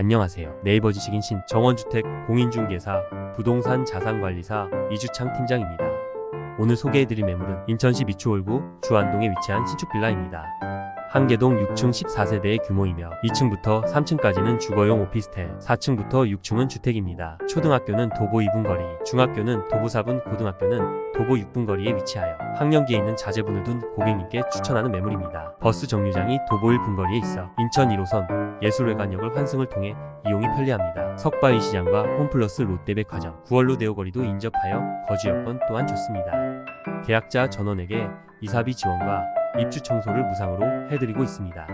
안녕하세요. 네이버 지식인 신 정원주택 공인중개사 부동산 자산관리사 이주창 팀장입니다. 오늘 소개해드릴 매물은 인천시 미추홀구 주안동에 위치한 신축 빌라입니다. 한계동 6층 14세대의 규모이며 2층부터 3층까지는 주거용 오피스텔, 4층부터 6층은 주택입니다. 초등학교는 도보 2분 거리, 중학교는 도보 4분, 고등학교는 도보 6분 거리에 위치하여 학령기에 있는 자제분을 둔 고객님께 추천하는 매물입니다. 버스 정류장이 도보 1분 거리에 있어 인천 1호선 예술회관역을 환승을 통해 이용이 편리합니다. 석바위 시장과 홈플러스 롯데백화점, 구월로 대오거리도 인접하여 거주 여건 또한 좋습니다. 계약자 전원에게 이사비 지원과 입주 청소를 무상으로 해드리고 있습니다.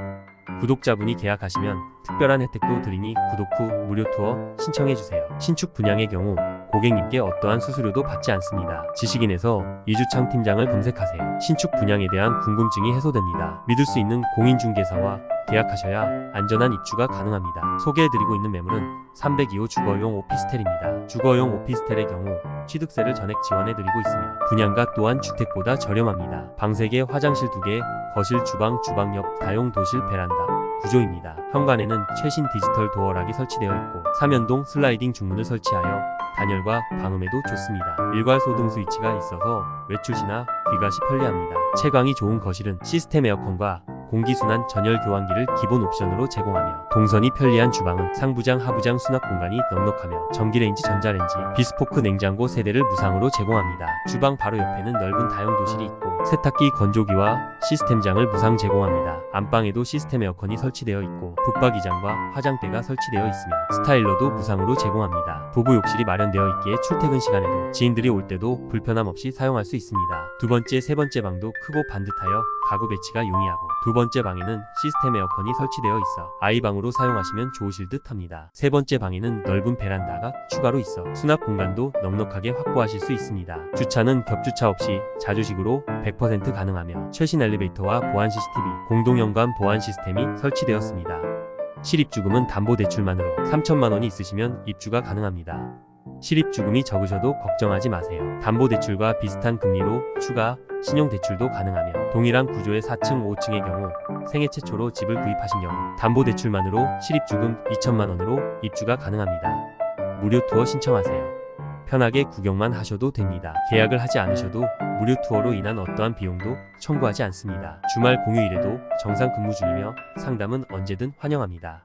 구독자분이 계약하시면 특별한 혜택도 드리니 구독 후 무료 투어 신청해주세요. 신축 분양의 경우 고객님께 어떠한 수수료도 받지 않습니다. 지식인에서 이주창 팀장을 검색하세요. 신축 분양에 대한 궁금증이 해소됩니다. 믿을 수 있는 공인중개사와 계약하셔야 안전한 입주가 가능합니다. 소개해드리고 있는 매물은 302호 주거용 오피스텔입니다. 주거용 오피스텔의 경우 취득세를 전액 지원해드리고 있으며 분양가 또한 주택보다 저렴합니다. 방 3개, 화장실 2개, 거실, 주방, 주방 옆 다용 도실 베란다 구조입니다. 현관에는 최신 디지털 도어락이 설치되어 있고 삼연동 슬라이딩 중문을 설치하여 단열과 방음에도 좋습니다. 일괄 소등 스위치가 있어서 외출 시나 귀가시 편리합니다. 채광이 좋은 거실은 시스템 에어컨과 공기순환 전열 교환기를 기본 옵션으로 제공하며 동선이 편리한 주방은 상부장 하부장 수납 공간이 넉넉하며 전기레인지 전자레인지 비스포크 냉장고 세대를 무상으로 제공합니다. 주방 바로 옆에는 넓은 다용 도실이 있고 세탁기 건조기와 시스템장을 무상 제공합니다. 안방에도 시스템 에어컨이 설치되어 있고 붙박이장과 화장대가 설치되어 있으며 스타일러도 무상으로 제공합니다. 부부 욕실이 마련되어 있기에 출퇴근 시간에도 지인들이 올 때도 불편함 없이 사용할 수 있습니다. 두 번째, 세 번째 방도 크고 반듯하여 가구 배치가 용이하고 두 번째 방에는 시스템 에어컨이 설치되어 있어 아이방으로 사용하시면 좋으실 듯 합니다. 세 번째 방에는 넓은 베란다가 추가로 있어 수납 공간도 넉넉하게 확보하실 수 있습니다. 주차는 겹주차 없이 자주식으로 100% 가능하며 최신 엘리베이터와 보안 CCTV, 공동연관 보안 시스템이 설치되었습니다. 실입주금은 담보대출만으로 3천만 원이 있으시면 입주가 가능합니다. 실입 주금이 적으셔도 걱정하지 마세요. 담보대출과 비슷한 금리로 추가 신용대출도 가능하며 동일한 구조의 4층, 5층의 경우 생애 최초로 집을 구입하신 경우 담보대출만으로 실입주금 2천만 원으로 입주가 가능합니다. 무료 투어 신청하세요. 편하게 구경만 하셔도 됩니다. 계약을 하지 않으셔도 무료 투어로 인한 어떠한 비용도 청구하지 않습니다. 주말 공휴일에도 정상 근무 중이며 상담은 언제든 환영합니다.